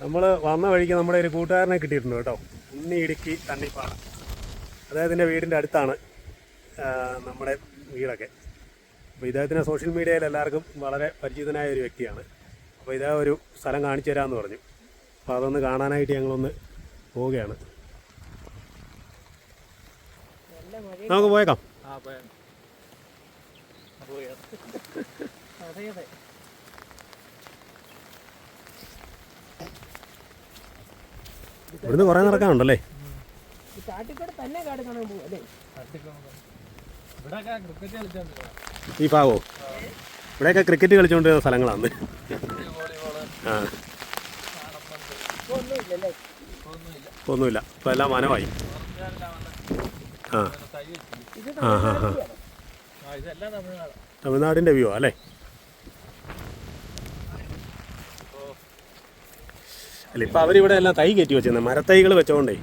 നമ്മൾ വന്ന വഴിക്ക് നമ്മുടെ ഒരു കൂട്ടുകാരനെ കിട്ടിയിട്ടുണ്ട് കേട്ടോ. ഉണ്ണി ഇടുക്കി തണ്ണിപ്പാറ. അദ്ദേഹത്തിന്റെ വീടിന്റെ അടുത്താണ് നമ്മുടെ വീടൊക്കെ. അപ്പോൾ ഇദ്ദേഹത്തിന്റെ സോഷ്യൽ മീഡിയയിൽ എല്ലാവർക്കും വളരെ പരിചിതനായ ഒരു വ്യക്തിയാണ്. അപ്പോൾ ഇതേ ഒരു സ്ഥലം കാണിച്ചു തരാമെന്ന് പറഞ്ഞു. അപ്പോൾ അതൊന്ന് കാണാനായിട്ട് ഞങ്ങളൊന്ന് പോവുകയാണ്. നമുക്ക് പോയേക്കാം. ആ പോയാ പോയാ അതെ അതെ ഇവിടുന്ന് കുറേ നടക്കാനുണ്ടല്ലേ? ഈ പാവോ ഇവിടെയൊക്കെ ക്രിക്കറ്റ് കളിച്ചുകൊണ്ടിരുന്ന സ്ഥലങ്ങളാണ് ആ. ഒന്നുമില്ല ഇപ്പൊ എല്ലാം വനമായി ആ. ആ ആ ആ തമിഴ്നാടിന്റെ തമിഴ്നാടിന്റെ വ്യൂ അല്ലേ? അല്ല ഇപ്പം അവരിവിടെ എല്ലാം തൈ കയറ്റി വെച്ചിരുന്നത് മരത്തൈകൾ വെച്ചോണ്ടേ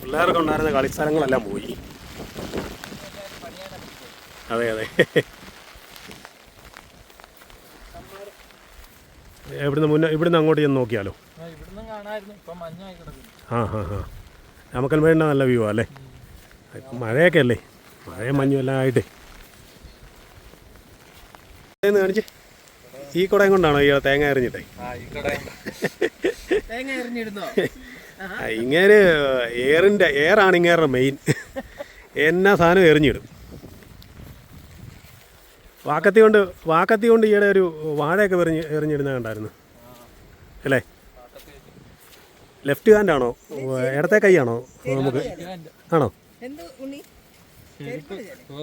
പിള്ളേർക്ക് ഉണ്ടായിരുന്ന കളിസ്ഥലങ്ങളെല്ലാം പോയി. അതെ അതെ. ഇവിടുന്ന് മുന്നേ ഇവിടുന്ന് അങ്ങോട്ട് ചെന്ന് നോക്കിയാലോ? ആ ഹാ ഹാ നമുക്കൽ വേണ്ട നല്ല വ്യൂ അല്ലേ ഇപ്പം മഴയൊക്കെ അല്ലേ? മഴയും മഞ്ഞും എല്ലാം ആയിട്ട്. കാണിച്ച്? ഈ കുടയും കൊണ്ടാണോ ഈ തേങ്ങ എറിഞ്ഞിട്ടേ? ഇങ്ങേര് എയറിന്റെ എയറാണ് ഇങ്ങേരുടെ മെയിൻ എന്നാ സാധനം എറിഞ്ഞിടും. വാക്കത്തി കൊണ്ട് വാക്കത്തി കൊണ്ട് ഈയിടെ ഒരു വാഴയൊക്കെ എറിഞ്ഞ് എറിഞ്ഞിടുന്ന കണ്ടായിരുന്നു. അല്ലേ? ലെഫ്റ്റ് ഹാൻഡ് ആണോ? ഇടത്തെ കൈയാണോ നമുക്ക്? ആണോ? ഇതൊക്കെ ഉണ്ണി? ഓ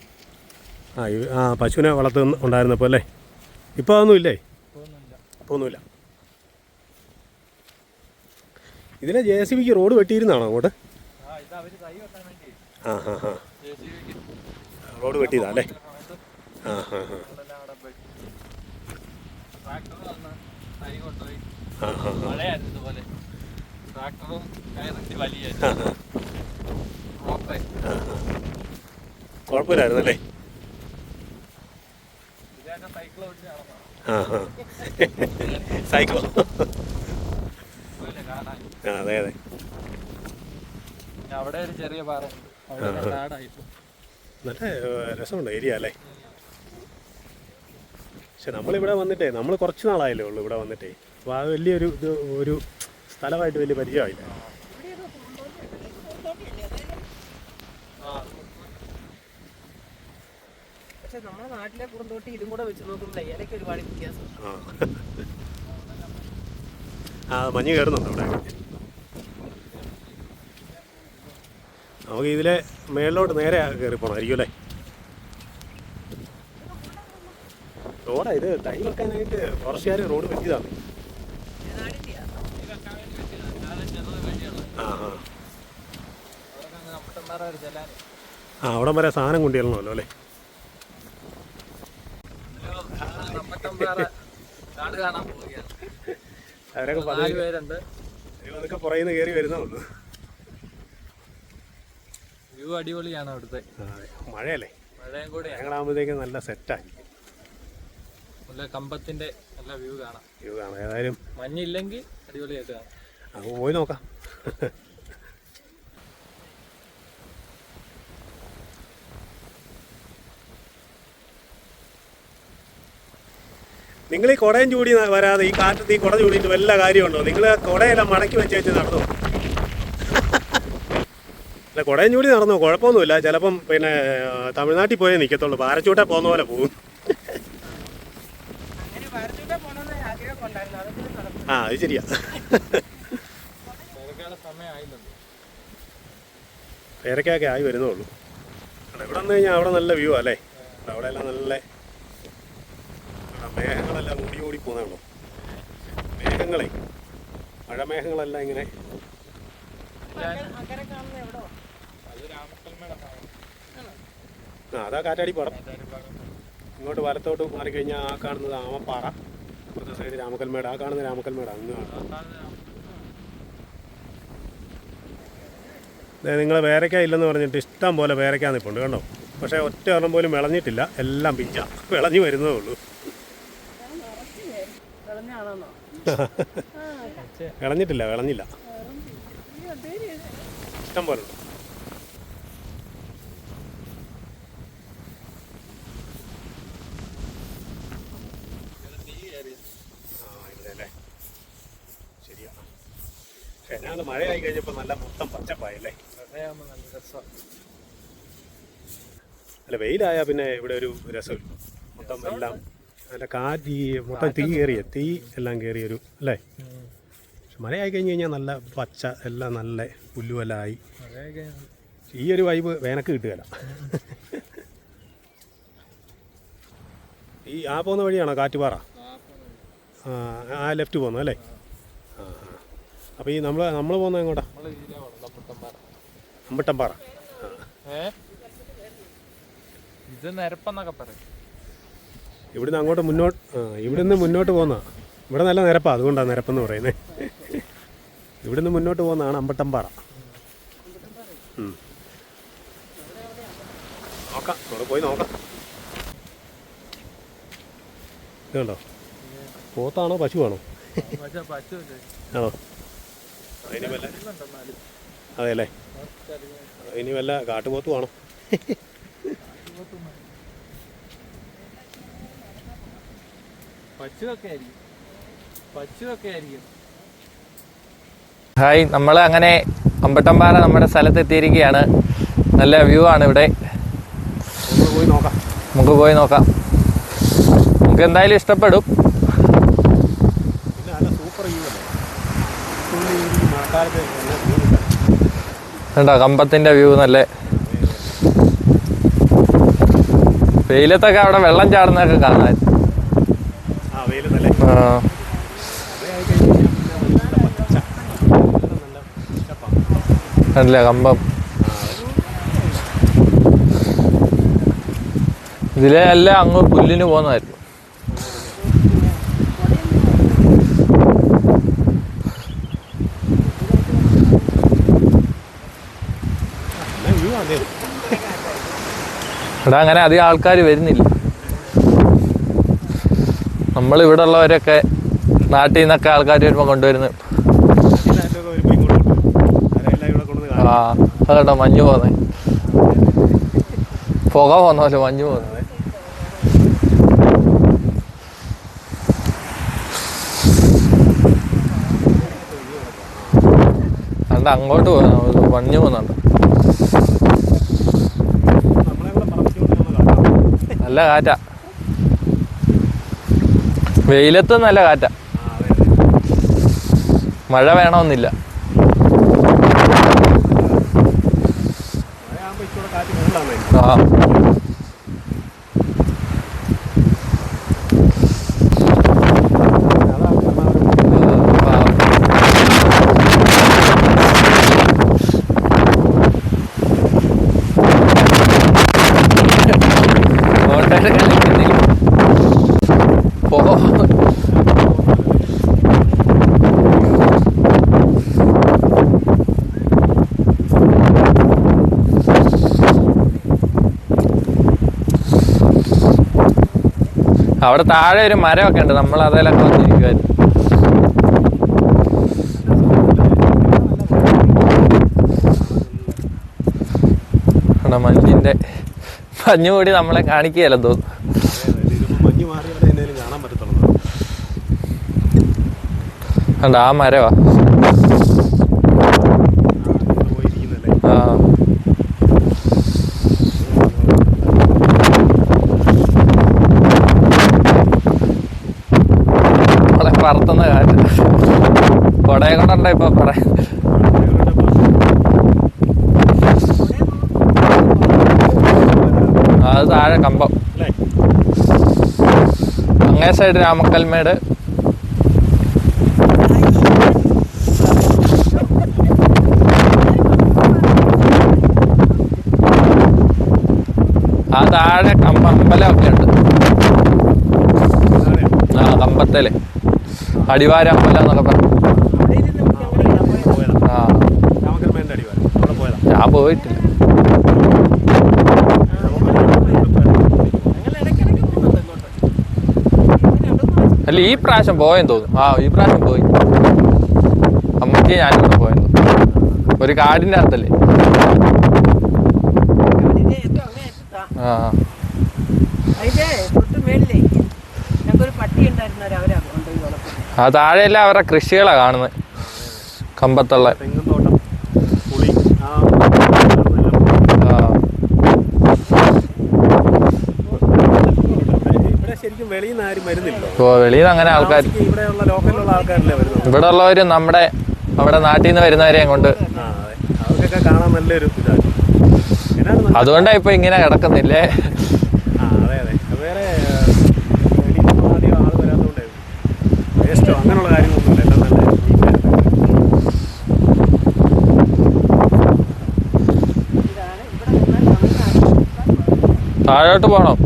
ആ ആ പശുവിനെ വളർത്തുന്ന ഉണ്ടായിരുന്നപ്പോൾ അല്ലേ? ഇപ്പോൾ അതൊന്നും ഇല്ലേ? ഇപ്പോൾ ഒന്നുമില്ല. ഇതിനെ ജെ സി ബിക്ക് റോഡ് വെട്ടിയിരുന്നാണോ അങ്ങോട്ട്? ആ ഹാ ഹാ റോഡ് വെട്ടിയതാ അല്ലേ? ആ ഹാ ഹാ ആ ഹാ ഹാ മഴയായിരുന്നു ഇതുപോലെ ട്രാക്ടറും കയറിട്ട് വലിയ ആ ഹാ റോപ്പേ ആ ഹാ കുഴപ്പമില്ലായിരുന്നു അല്ലേ ഇതൊക്കെ സൈക്കിൾ ഓടിച്ച് നടന്നു ആ ഹാ സൈക്കിളോ ആ. അതെ അതെ. അവിടെ ഒരു ചെറിയ പാറ നല്ല രസമുണ്ട് ഏരിയ അല്ലേ? പക്ഷെ നമ്മളിവിടെ വന്നിട്ടേ നമ്മൾ കുറച്ച് നാളായല്ലേ ഉള്ളൂ ഇവിടെ വന്നിട്ടേ. അപ്പോൾ അത് വലിയൊരു ഇത് ഒരു സ്ഥലമായിട്ട് വലിയ പരിചയമായില്ല. നമ്മുടെ നാട്ടിലെ ആ. മഞ്ഞ് കയറുന്നുണ്ട് അവിടെ? നമുക്ക് ഇതിലെ മേളിലോട്ട് നേരെ കയറി പോകണം ആയിരിക്കും അല്ലേ? റോഡാ ഇത്. തൈ വെക്കാനായിട്ട് കുറച്ചുകാർ റോഡ് വെച്ചതാണ് ആ ആ. ആ അവിടം വരെ സാധനം കൊണ്ടുവരണമല്ലോ അല്ലേ? കാട് കാണാൻ പോവുകയാണ്. അവരൊക്കെ നാല് പേരുണ്ട്. അതൊക്കെ പുറകിൽ നിന്ന് കയറി വരുന്നുള്ളൂ വ്യൂ അടിപൊളിയാണ് അവിടുത്തെ. മഴയല്ലേ? മഴയും കൂടെ ഞങ്ങളാകുമ്പോഴത്തേക്ക് നല്ല സെറ്റായി നല്ല കമ്പത്തിന്റെ നല്ല വ്യൂ കാണാം. വ്യൂ കാണാം. ഏതായാലും മഞ്ഞില്ലെങ്കിൽ അടിപൊളിയായിട്ട് കാണാം. നമുക്ക് പോയി നോക്കാം. നിങ്ങൾ ഈ കുടയും ചൂടി വരാതെ ഈ കാറ്റത്ത് ഈ കുട ചൂടിയിട്ട് വല്ല കാര്യമുണ്ടോ? നിങ്ങൾ കുടയെല്ലാം മടക്കി വെച്ച് വെച്ച് നടന്നു? അല്ല കുടയും ചൂടി നടന്നു? കുഴപ്പമൊന്നുമില്ല. ചിലപ്പം പിന്നെ തമിഴ്നാട്ടിൽ പോയേ നിൽക്കത്തുള്ളൂ പാരച്ചൂട്ടെ പോകുന്ന പോലെ പോകും. ആ അത് ശരിയാ. പേരക്കൊക്കെ ആയി വരുന്നേ ഉള്ളൂ. അവിടെ ഇവിടെ വന്നു കഴിഞ്ഞാൽ അവിടെ നല്ല വ്യൂ അല്ലേ? അവിടെ എല്ലാം നല്ല മേഘങ്ങളെല്ലാം ഓടി ഓടി പോകുന്നതാണോ? മേഘങ്ങളെ. മഴമേഘങ്ങളെല്ലാം ഇങ്ങനെ. ആ അതാ കാറ്റാടി പാടം ഇങ്ങോട്ട് വലത്തോട്ട് മാറിക്കഴിഞ്ഞാൽ ആ കാണുന്നത് ആമപ്പാറ. ഇപ്പുറത്തെ സൈഡ് രാമക്കൽമേട് ആ കാണുന്ന രാമക്കൽമേട് അങ്ങ് നിങ്ങൾ വേരക്ക ഇല്ലെന്ന് പറഞ്ഞിട്ട് ഇഷ്ടം പോലെ നിൽപ്പുണ്ട് കണ്ടോ? പക്ഷേ ഒറ്റ ഒരെണ്ണം പോലും വിളഞ്ഞിട്ടില്ല. എല്ലാം പിഞ്ച. വിളഞ്ഞു വരുന്നതേ ഉള്ളൂ. വിളഞ്ഞിട്ടില്ല വിളഞ്ഞില്ല ഇഷ്ടം പോലെ ഉണ്ട്. ഞാൻ മഴയായി കഴിഞ്ഞപ്പോൾ നല്ല മൊത്തം പച്ചപ്പായല്ലേ? അല്ല വെയിലായാൽ പിന്നെ ഇവിടെ ഒരു രസമില്ല. മൊത്തം എല്ലാം നല്ല കാറ്റ് ഈ മൊത്തം തീ കയറിയ തീ എല്ലാം കയറിയൊരു അല്ലേ? പക്ഷെ മഴയായി കഴിഞ്ഞ് കഴിഞ്ഞാൽ നല്ല പച്ച എല്ലാം നല്ല പുല്ലുവലായി. ഈ ഒരു വൈബ് വേനക്ക് കിട്ടുകയില്ല. ഈ ആ പോകുന്ന വഴിയാണോ കാറ്റുപാറ? ആ ലെഫ്റ്റ് പോകുന്നത് അല്ലേ? ആ അപ്പോൾ ഈ നമ്മൾ നമ്മൾ പോകുന്നത് എങ്ങോട്ടാ? അമ്പട്ടമ്പാറ ഇത് നിരപ്പെന്നൊക്കെ പറയും. ഇവിടുന്ന് അങ്ങോട്ട് മുന്നോട്ട് ഇവിടുന്ന് മുന്നോട്ട് പോകുന്ന ഇവിടെ നല്ല നിരപ്പാണ് അതുകൊണ്ടാണ് നിരപ്പെന്ന് പറയുന്നത് ഇവിടുന്ന് മുന്നോട്ട് പോകുന്നതാണ് അമ്പട്ടമ്പാറ. നോക്കാം അവിടെ പോയി നോക്കാം. ഇതുണ്ടോ പോത്താണോ പശുവാണോ? ആണോ? അതിന് വല്ല അതെ അല്ലേ ഇനി വല്ല കാട്ടുപോത്തും ആയിരിക്കും. ആയിരിക്കും. ഹായ് നമ്മൾ അങ്ങനെ അമ്പട്ടമ്പാറ നമ്മുടെ സ്ഥലത്ത് എത്തിയിരിക്കുകയാണ്. നല്ല വ്യൂ ആണ് ഇവിടെ. നമുക്ക് പോയി നോക്കാം. നമുക്ക് പോയി നോക്കാം. നമുക്ക് എന്തായാലും ഇഷ്ടപ്പെടും. കണ്ടോ കമ്പത്തിന്റെ വ്യൂ നല്ല. വെയിലത്തൊക്കെ അവിടെ വെള്ളം ചാടുന്നൊക്കെ കാണാൻ. നല്ല കമ്പം. ഇതിലെ എല്ലാം അങ്ങ് പുല്ലിന് പോന്നായിരുന്നു ഇവിടെ അങ്ങനെ അധികം ആൾക്കാർ വരുന്നില്ല. നമ്മൾ ഇവിടെ ഉള്ളവരൊക്കെ നാട്ടിൽ നിന്നൊക്കെ ആൾക്കാർ വരുമ്പോൾ കൊണ്ടുവരുന്നത് അതിനകത്തൊക്കെ വരുമ്പോൾ ഇങ്ങോട്ട് കൊണ്ടുവരും അതെല്ലാം കൊണ്ടുവന്ന് ആ അതോ മഞ്ഞു പോന്നെ. പുക പോകുന്ന പോലെ മഞ്ഞ് അല്ല കണ്ട അങ്ങോട്ട് പോകുന്നു മഞ്ഞ് കാണാം നല്ല കാറ്റാ. വെയിലത്ത് നല്ല കാറ്റാ. മഴ വേണമെന്നില്ല ആ അവിടെ താഴെ ഒരു മരമൊക്കെ ഉണ്ട്. നമ്മൾ അതിലൊക്കെ വന്നിരിക്കുമായിരുന്നു അവിടെ മഞ്ഞിന്റെ മഞ്ഞ് കൂടി നമ്മളെ കാണിക്കുകയല്ല തോന്നുന്നു ആ മരവാ പോയിരിക്കുന്നല്ലേ ആ നമ്മളെ പറത്തുന്ന കാറ്റ് കൊടയെ കൊണ്ടല്ല ഇപ്പൊ പറയാം അത് താഴെ കമ്പം. അങ്ങേ സൈഡ് രാമക്കൽമേട്. ആ താഴെ കമ്പ അമ്പലമൊക്കെ ഉണ്ട്. ആ കമ്പത്തേലെ. അടിവാര അമ്പലം എന്നൊക്കെ പറഞ്ഞു. ഞാൻ പോയിട്ടില്ല. അല്ല ഈ പ്രാവശ്യം പോയെന്ന് തോന്നുന്നു. ആ ഈ പ്രാവശ്യം പോയി. അമ്മയ്ക്ക് ഞാനും കൂടെ പോയെന്ന് ഒരു കാടിന്റെ അകത്തല്ലേ? ആ. ആ താഴെയല്ല അവരുടെ കൃഷികളാ കാണുന്നത് കമ്പത്തുള്ള. വെളിയിൽ അങ്ങനെ ആൾക്കാർ ഇവിടെ ഉള്ളവര് നമ്മുടെ അവിടെ നാട്ടിൽ നിന്ന് വരുന്നവരെയും കൊണ്ട് അതുകൊണ്ടാ ഇപ്പൊ ഇങ്ങനെ കിടക്കുന്നില്ലേ ആ അതെ അതെ വേറെ വെളിയിൽ നിന്ന് ആദ്യം ആൾ വരാത്തതുകൊണ്ട് വേസ്റ്റോ അങ്ങനെയുള്ള കാര്യങ്ങളൊന്നുമില്ല. എല്ലാം താഴോട്ട് പോകണം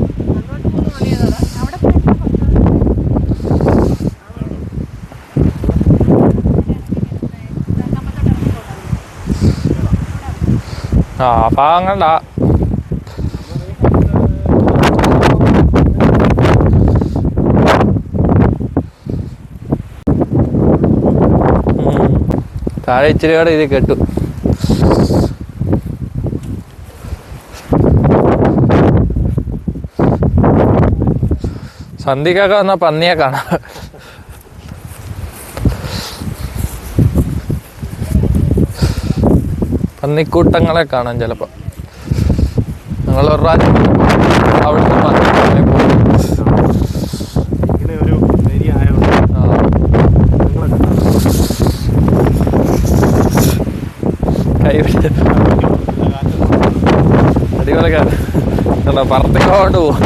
ആ ഭാഗങ്ങളിലാ താഴെ ഇച്ചിരി കൂടെ ഇത് കെട്ടു. സന്ധിക്കൊക്കെ വന്ന പന്നിയെ കാണാം. പന്നിക്കൂട്ടങ്ങളെ കാണാം ചിലപ്പോൾ ഞങ്ങൾ ഒരു പ്രാവശ്യം അവിടുന്ന് പന്നിക്കൂട്ടങ്ങളെ പോയി ഇങ്ങനെ ഒരു ഏരിയ ആയതുകൊണ്ട് ആ, നിങ്ങളൊക്കെ കൈ പിടിച്ച് അടിപൊളി കണ്ടോ പറത്തിക്കൊണ്ട് പോവും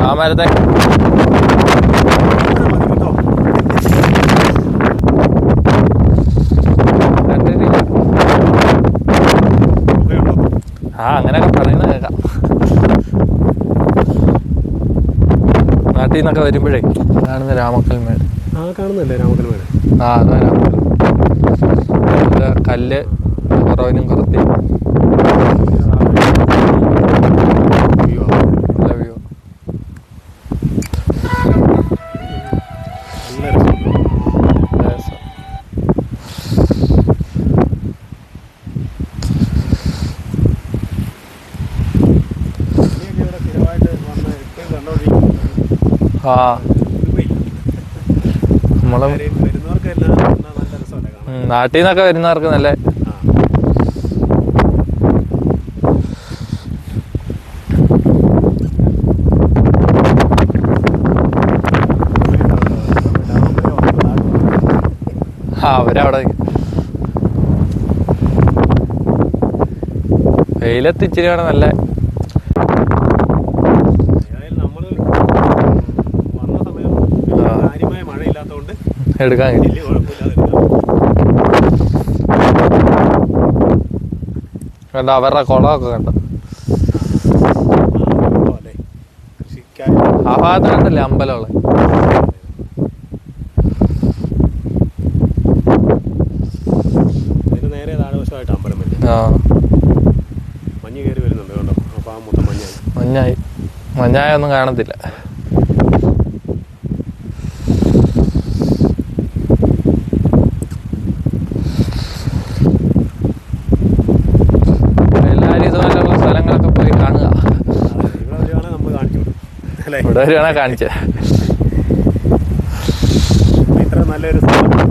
ആ മരത്തെ കണ്ടിട്ടില്ല ആ അങ്ങനെയൊക്കെ പറയുന്നത് കേൾക്കാം നാട്ടിൽ നിന്നൊക്കെ വരുമ്പോഴേ കാണുന്ന രാമക്കൽമേട്. ആ കാണുന്നല്ലേ രാമക്കൽ മേട് ആ അതാ രാമക്കൽ കല്ല് കുറവിനും കുറത്തി. ആ. നാട്ടിൽ നിന്നൊക്കെ വരുന്നവർക്ക് നല്ല ആ അവരവിടെ വെയിലത്ത് ഇച്ചിരി വേണം നല്ല ഏതായാലും നമ്മൾ വന്ന സമയം ആ. കാര്യമായ മഴയില്ലാത്തതുകൊണ്ട് എടുക്കാൻ കഴിയും. കണ്ട അവരുടെ കുളമൊക്കെ കണ്ട? ആ, ഭാഗത്ത് കണ്ടല്ലേ അമ്പലമുള്ള അതിന് നേരെ താഴ്വശമായിട്ട് അമ്പലം വരും ആ മഞ്ഞ് കയറി വരുന്നുണ്ട് കണ്ടോ അപ്പോൾ ആ മൊത്തം മഞ്ഞായി മഞ്ഞായി മഞ്ഞായ ഒന്നും കാണത്തില്ല എല്ലാവരും ഇതുപോലെയുള്ള സ്ഥലങ്ങളൊക്കെ പോയി കാണുക അതെ, ഇവിടെ വരുവാണെങ്കിൽ നമ്മൾ കാണിച്ചു കൊടുക്കും അല്ലേ കാണിച്ചത് ഇത്ര നല്ലൊരു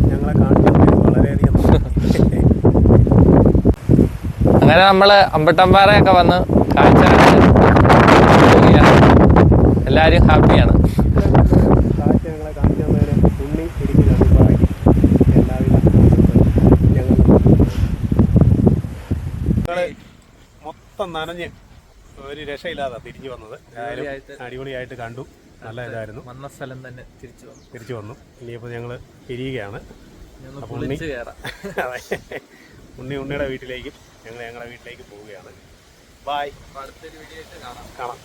ഞങ്ങളെ കാണിച്ചു വളരെയധികം നന്ദി. അങ്ങനെ നമ്മൾ അമ്പട്ടമ്പാറയൊക്കെ വന്ന് കാഴ്ച. എല്ലാവരും ഹാപ്പിയാണ് മൊത്തം നനഞ്ഞ് ഒരു രക്ഷയില്ലാതെ തിരിഞ്ഞു വന്നത്. അടിപൊളിയായിട്ട് കണ്ടു. നല്ല ഇതായിരുന്നു. വന്ന സ്ഥലം തന്നെ തിരിച്ചു വന്നു. തിരിച്ചു വന്നു. ഇനിയിപ്പോൾ ഞങ്ങൾ പിരിയുകയാണ് അപ്പോൾ ഉണ്ണി. ഉണ്ണി ഉണ്ണിയുടെ വീട്ടിലേക്കും ഞങ്ങൾ ഞങ്ങളുടെ വീട്ടിലേക്ക് പോവുകയാണ്. ബായ് അടുത്തൊരു വീഡിയോ കാണാം. കാണാം.